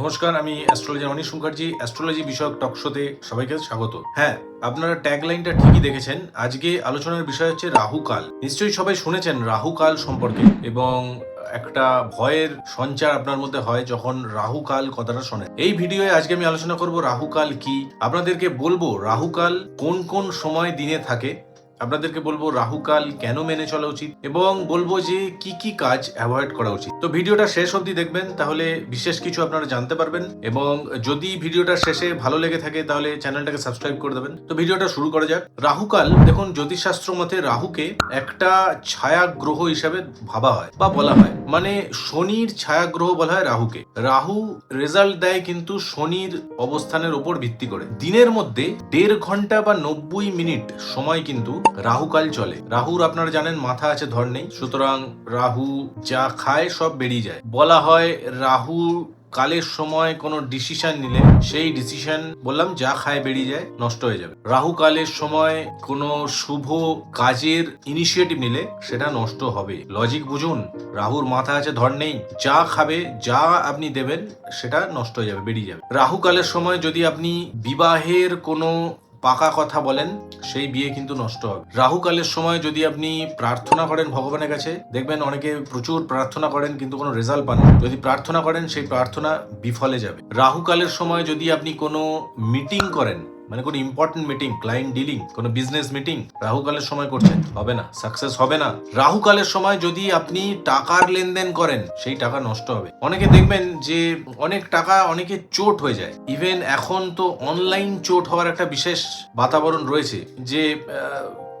নমস্কার, আমি astrology anise Mukherjee astrology বিষয়ক টক শোতে সবাইকে স্বাগত। হ্যাঁ আপনারা ট্যাগ লাইনটা ঠিকই দেখেছেন। আজকে আলোচনার বিষয় হচ্ছে রাহুকাল নিশ্চয়ই সবাই শুনেছেন রাহুকাল সম্পর্কে এবং একটা ভয়ের সঞ্চার আপনার মধ্যে হয় যখন রাহুকাল কথাটা শোনেন এই ভিডিওয়ে আজকে আমি আলোচনা করব রাহুকাল কি। আপনাদেরকে বলব রাহুকাল কোন কোন সময় দিনে থাকে আপনাদেরকে বলব রাহুকাল কেন মেনে চলা উচিত এবং বলব যে কি কি কাজ অ্যাভয়েড করা উচিত। তো ভিডিওটা শেষ অবধি দেখবেন, তাহলে বিশেষ কিছু আপনারা জানতে পারবেন এবং যদি ভিডিওটা শেষে ভালো লেগে থাকে, তাহলে চ্যানেলটাকে সাবস্ক্রাইব করে দেবেন। তো ভিডিওটা শুরু করা যাক। রাহুকাল দেখুন, জ্যোতিষশাস্ত্র মতে রাহুকে একটা ছায়া গ্রহ হিসাবে ভাবা হয় বা বলা হয়। মানে শনির ছায়া গ্রহ বলা হয় রাহুকে। রাহু রেজাল্ট দেয় কিন্তু শনির অবস্থানের উপর ভিত্তি করে। দিনের মধ্যে দেড় ঘণ্টা বা নব্বই মিনিট সময় কিন্তু রাহুকাল চলে। রাহুর আপনারা জানেন মাথা আছে, ধর নেই। সুতরাং রাহু যা খায় সব বেরিয়ে যায়। বলা হয় রাহু কালের সময় কোনো ডিসিশন নিলে সেই ডিসিশন বললাম যা খায় বেরিয়ে যায়, নষ্ট হয়ে যাবে। রাহু কালের সময় কোনো শুভ কাজের ইনিশিয়েটিভ নিলে সেটা নষ্ট হবে। লজিক বুঝুন, রাহুর মাথা আছে, ধর নেই। যা খাবে, যা আপনি দেবেন, সেটা নষ্ট হয়ে যাবে, বেরিয়ে যাবে। রাহু কালের সময় যদি আপনি বিবাহের কোনো পাকা কথা বলেন, সেই বিয়ে কিন্তু নষ্ট হবে। রাহুকালের সময় যদি আপনি প্রার্থনা করেন ভগবানের কাছে, দেখবেন অনেকে প্রচুর প্রার্থনা করেন কিন্তু কোনো রেজাল্ট পান না। যদি প্রার্থনা করেন, সেই প্রার্থনা বিফলে যাবে। রাহুকালের সময় যদি আপনি কোনো মিটিং করেন মানে কোনো ইম্পর্টেন্ট মিটিং ক্লায়েন্ট ডিলিং কোনো বিজনেস মিটিং রাহুকালের সময় করছেন, হবে না সাকসেস হবে না। রাহুকালের সময় যদি আপনি টাকার লেনদেন করেন, সেই টাকা নষ্ট হবে। অনেকে দেখবেন যে অনেক টাকা অনেকে চোট হয়ে যায়। ইভেন এখন তো অনলাইন চোট হওয়ার একটা বিশেষ বাতাবরণ রয়েছে যে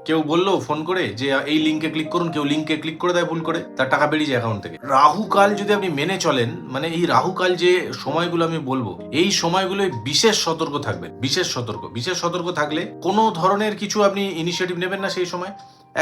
কেউ বলল ফোন করে যে, এই লিঙ্কে ক্লিক করুন, কেউ লিঙ্কে ক্লিক করে দেয়, ভুল করে, তার টাকা বেরিয়ে যায় অ্যাকাউন্ট থেকে। রাহু কাল যদি আপনি মেনে চলেন মানে এই রাহু কাল যে সময়গুলো আমি বলব, এই সময়গুলো বিশেষ সতর্ক থাকবে বিশেষ সতর্ক বিশেষ সতর্ক থাকলে কোনো ধরনের কিছু আপনি ইনিশিয়েটিভ নেবেন না সেই সময়।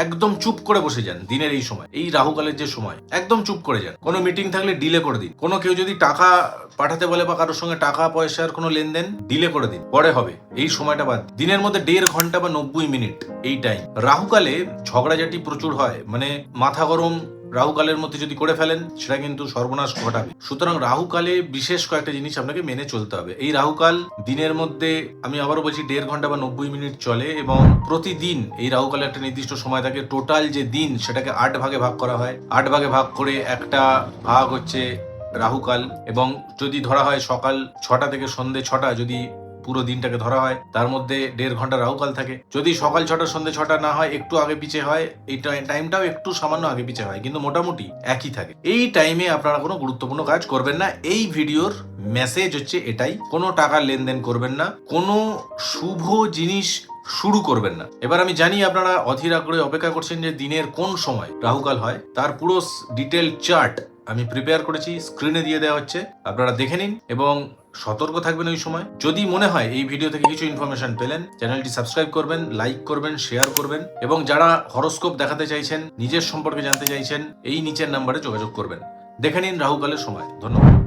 একদম চুপ করে বসে যান দিনের এই সময়, এই রাহুকালের যে সময়, একদম চুপ করে যান। কোনো মিটিং থাকলে ডিলে করে দিন। কোনো কেউ যদি টাকা পাঠাতে বলে বা কারোর সঙ্গে টাকা পয়সার কোনো লেনদেন ডিলে করে দিন। পরে হবে, এই সময়টা বাদ দিনের মধ্যে দেড় ঘণ্টা বা নব্বই মিনিট, এই টাইম রাহুকালে ঝগড়াঝাটি প্রচুর হয় মানে মাথা গরম রাহুকালের মধ্যে যদি করে ফেলেন, সেটা কিন্তু সর্বনাশ ঘটাবে। সুতরাং রাহুকালে বিশেষ কয়েকটা জিনিস আপনাকে মেনে চলতে হবে। এই রাহুকাল দিনের মধ্যে, আমি আবারও বলছি, দেড় ঘণ্টা বা নব্বই মিনিট চলে এবং প্রতিদিন এই রাহুকালে একটা নির্দিষ্ট সময় থাকে, টোটাল যে দিন সেটাকে আট ভাগে ভাগ করা হয়। আট ভাগে ভাগ করে একটা ভাগ হচ্ছে রাহুকাল এবং যদি ধরা হয় সকাল ছটা থেকে সন্ধে ছটা, যদি পুরো দিনটাকে ধরা হয়। তার মধ্যে দেড় ঘণ্টা রাহুকাল থাকে। যদি সকাল ছটা সন্ধে ছটা না হয়, একটু আগে পিছে হয়, এই টাইমটাও একটু সামান্য আগে পিছে হয়, কিন্তু মোটামুটি একই থাকে। এই টাইমে আপনারা কোনো গুরুত্বপূর্ণ কাজ করবেন না। এই ভিডিওর মেসেজ হচ্ছে এটাই। কোনো টাকার লেনদেন করবেন না। কোনো শুভ জিনিস শুরু করবেন না। এবার আমি জানি আপনারা অধীর আগ্রহে অপেক্ষা করছেন যে দিনের কোন সময় রাহুকাল হয়। তার পুরো ডিটেল চার্ট আমি প্রিপেয়ার করেছি স্ক্রিনে দিয়ে দেওয়া হচ্ছে, আপনারা দেখে নিন এবং সতর্ক থাকবেন ওই সময়। যদি মনে হয় এই ভিডিও থেকে কিছু ইনফরমেশন পেলেন চ্যানেলটি সাবস্ক্রাইব করবেন লাইক করবেন শেয়ার করবেন এবং যারা হরস্কোপ দেখাতে চাইছেন, নিজের সম্পর্কে জানতে চাইছেন, এই নিচের নাম্বারে যোগাযোগ করবেন। দেখে নিন রাহুকালের সময়। ধন্যবাদ।